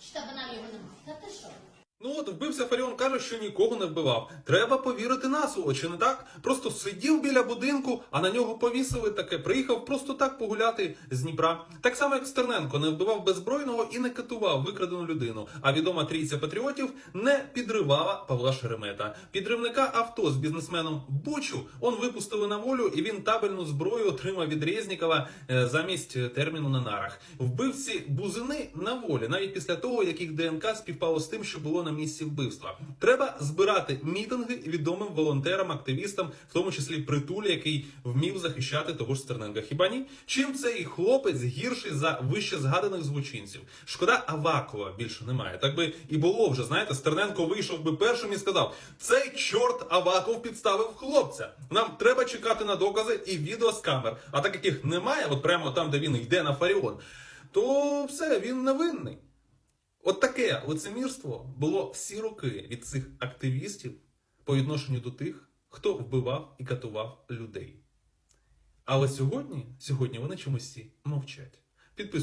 kitabına yorumlu. Kitapta şu. Ну от вбився Фаріон каже, що нікого не вбивав. Треба повірити на слово, чи не так? Просто сидів біля будинку, а на нього повісили таке. Приїхав просто так погуляти з Дніпра. Так само, як Стерненко не вбивав беззбройного і не катував викрадену людину. А відома трійця патріотів не підривала Павла Шеремета. Підривника авто з бізнесменом Бучу он випустили на волю, і він табельну зброю отримав від Резнікова е, замість терміну на нарах. Вбивці бузини на волі, навіть після того, як їх ДНК співпало з тим, що було на місці вбивства. Треба збирати мітинги відомим волонтерам, активістам, в тому числі притулі, який вмів захищати того ж Стерненка. Хіба ні? Чим цей хлопець гірший за вище згаданих злочинців? Шкода Авакова більше немає. Так би і було вже. Знаєте, Стерненко вийшов би першим і сказав: цей чорт Аваков підставив хлопця. Нам треба чекати на докази і відео з камер. А так як їх немає, от прямо там, де він йде на Фаріон, то все, він невинний. От таке лицемірство було всі роки від цих активістів по відношенню до тих, хто вбивав і катував людей. Але сьогодні, сьогодні вони чомусь мовчать. Підписуйтесь.